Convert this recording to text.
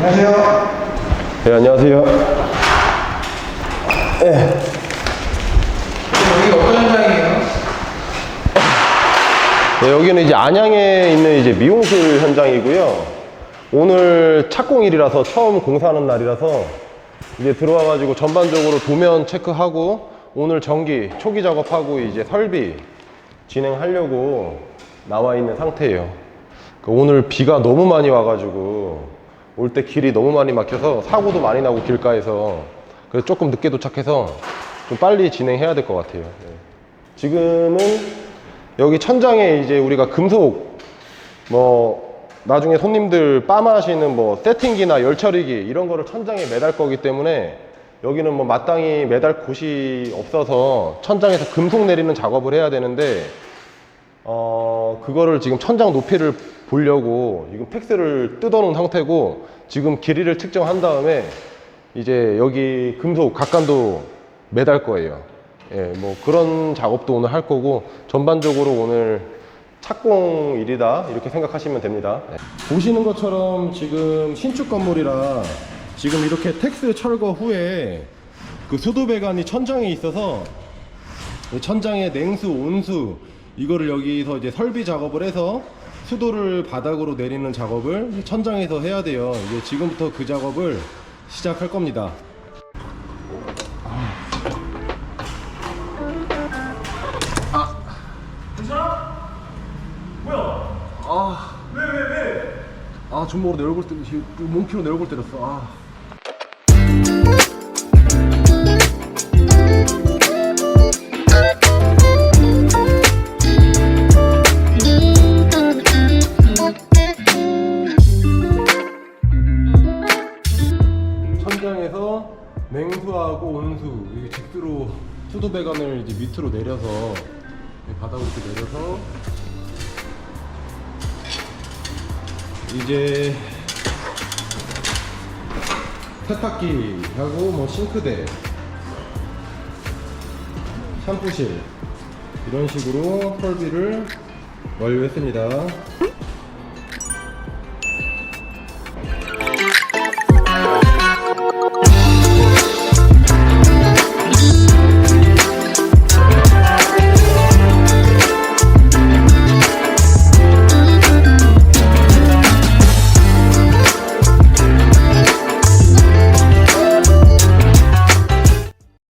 안녕하세요. 네, 안녕하세요. 여기 어떤 현장이에요? 네, 여기는 이제 안양에 있는 이제 미용실 현장이고요. 오늘 착공일이라서 처음 공사하는 날이라서 이제 들어와가지고 전반적으로 도면 체크하고 오늘 전기 초기 작업하고 이제 설비 진행하려고 나와 있는 상태예요. 그 오늘 비가 너무 많이 와가지고 올 때 길이 너무 많이 막혀서 사고도 많이 나고 길가에서 그래서 조금 늦게 도착해서 좀 빨리 진행해야 될 것 같아요. 네. 지금은 여기 천장에 이제 우리가 금속 뭐 나중에 손님들 빠마하시는 뭐 세팅기나 열처리기 이런 거를 천장에 매달 거기 때문에 여기는 뭐 마땅히 매달 곳이 없어서 천장에서 금속 내리는 작업을 해야 되는데 어 그거를 지금 천장 높이를 보려고 지금 팩스를 뜯어 놓은 상태고 지금 길이를 측정한 다음에 이제 여기 금속 각간도 매달 거예요. 예, 뭐 그런 작업도 오늘 할 거고 전반적으로 오늘 착공 일이다 이렇게 생각하시면 됩니다. 네. 보시는 것처럼 지금 신축 건물이라 지금 이렇게 텍스 철거 후에 그 수도 배관이 천장에 있어서 이 천장에 냉수, 온수 이거를 여기서 이제 설비 작업을 해서 수도를 바닥으로 내리는 작업을 천장에서 해야 돼요. 이제 지금부터 그 작업을 시작할 겁니다. 아 주먹으로 내 얼굴 몽키로 내 얼굴 때렸어 아. 천장에서 냉수하고 온수 이게 직수로 수도 배관을 이제 밑으로 내려서 바닥으로 이렇게 내려서 이제 세탁기하고 뭐 싱크대, 샴푸실 이런 식으로 설비를 완료했습니다.